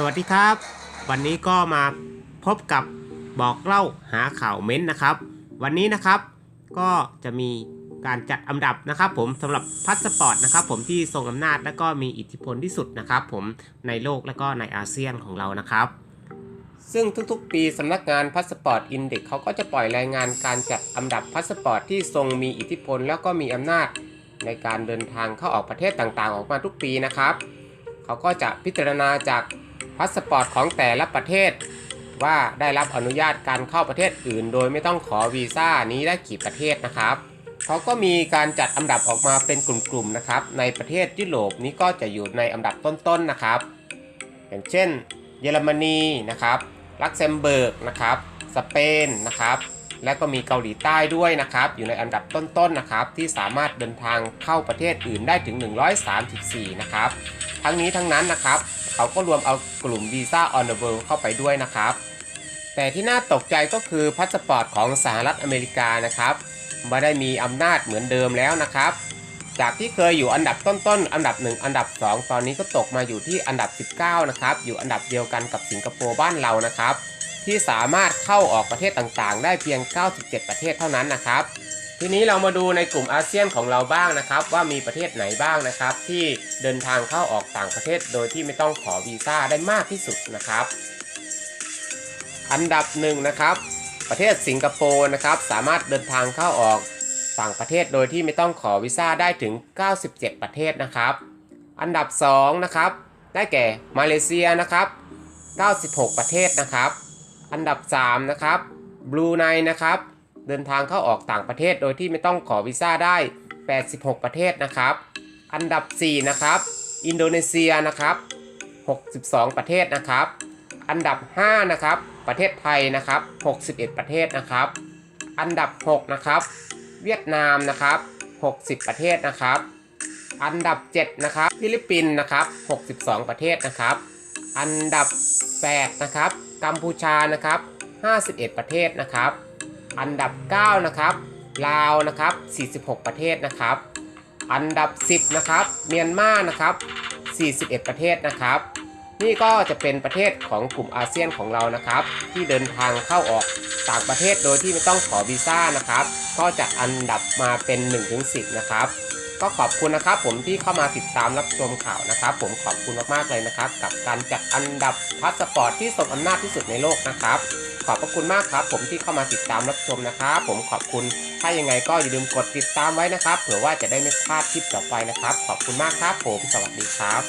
สวัสดีครับ วันนี้ก็มาพบกับบอกเล่าหาข่าวเม้นต์นะครับ วันนี้นะครับก็จะมีการจัดอันดับนะครับผมสำหรับพาสปอร์ตนะครับผมที่ทรงอำนาจและก็มีอิทธิพลที่สุดนะครับผมในโลกและก็ในอาเซียนของเรานะครับ ซึ่งทุกๆ ปีสำนักงานพาสปอร์ตอินเด็กเขาก็จะปล่อยรายงานการจัดอันดับพาสปอร์ตที่ทรงมีอิทธิพลแล้วก็มีอำนาจในการเดินทางเข้าออกประเทศต่างๆ ออกมาทุกปีนะครับ เขาก็จะพิจารณาจาก พาสปอร์ตของแต่ละประเทศ ว่าได้รับอนุญาตการเข้าประเทศอื่น โดยไม่ต้องขอวีซ่านี้ได้กี่ประเทศนะครับเขาก็มีการจัดอันดับออกมาเป็นกลุ่มๆนะครับ ในประเทศยุโรปนี้ก็จะอยู่ในอันดับต้นๆนะครับ อย่างเช่น เยอรมนีนะครับลักเซมเบิร์กนะครับสเปนนะครับและก็มีเกาหลีใต้ด้วยนะครับ อยู่ในอันดับต้นๆนะครับ ที่สามารถเดินทางเข้าประเทศอื่นได้ถึง 134 นะครับ ทั้งนี้ทั้งนั้นนะครับ เขาก็รวมเอากลุ่มวีซ่าออนเดอะเวิลด์เข้าไปด้วยนะครับ แต่ที่น่าตกใจก็คือพาสปอร์ตของสหรัฐอเมริกานะครับไม่ได้มีอำนาจเหมือนเดิมแล้วนะครับ จากที่เคยอยู่อันดับต้นๆ อันดับ 1 อันดับ 2 ตอนนี้ก็ตกมาอยู่ที่อันดับ 19 นะครับ อยู่อันดับเดียวกันกับสิงคโปร์บ้านเรานะครับ ที่สามารถเข้าออกประเทศต่างๆ ได้เพียง 97 ประเทศเท่านั้นนะครับ ทีนี้เรามาดูในกลุ่มอาเซียนของเราบ้างนะครับ ว่ามีประเทศไหนบ้างนะครับ ที่เดินทางเข้าออกต่างประเทศโดยที่ไม่ต้องขอวีซ่าได้มากที่สุดนะครับ อันดับหนึ่งนะครับ ประเทศสิงคโปร์นะครับ สามารถเดินทางเข้าออกต่างประเทศโดยที่ไม่ต้องขอวีซ่าได้ถึง 97 ประเทศนะครับ อันดับ2นะครับได้แก่มาเลเซียนะครับ 96 ประเทศนะครับ อันดับ3นะครับบรูไนนะครับ เดินทางเข้าออกต่างประเทศโดยที่ไม่ต้องขอวีซ่าได้ 86 ประเทศนะครับ อันดับ 4 นะครับ อินโดนีเซียนะครับ 62 ประเทศนะครับ อันดับ 5 นะครับ ประเทศไทยนะครับ 61 ประเทศนะครับ อันดับ 6 นะครับ เวียดนามนะครับ 60 ประเทศนะครับ อันดับ 7 นะครับ ฟิลิปปินส์นะครับ 62 ประเทศนะครับ อันดับ 8 นะครับ กัมพูชานะครับ 51 ประเทศนะครับ อันดับ 9 นะครับ ลาวนะครับ 46 ประเทศนะครับ อันดับ 10 นะครับ เมียนมานะครับ 41 ประเทศนะครับ นี่ก็จะเป็นประเทศของกลุ่มอาเซียนของเรานะครับ ที่เดินทางเข้าออกต่างประเทศโดยที่ไม่ต้องขอวีซ่านะครับ ก็จัดอันดับมาเป็น 1-10 นะครับ ก็ขอบคุณนะครับผมที่เข้ามาติดตามรับชมข่าวนะครับ ผมขอบคุณมากๆเลยนะครับ กับการจัดอันดับพาสปอร์ตที่ทรงอำนาจที่สุดในโลกนะครับ ขอบพระคุณมากครับ ผมที่เข้ามาติดตามรับชมนะครับ ผมขอบคุณ ถ้ายังไงก็อย่าลืมกดติดตามไว้นะครับ เผื่อว่าจะได้ไม่พลาดคลิปต่อไปนะครับ ขอบคุณมากครับผม สวัสดีครับ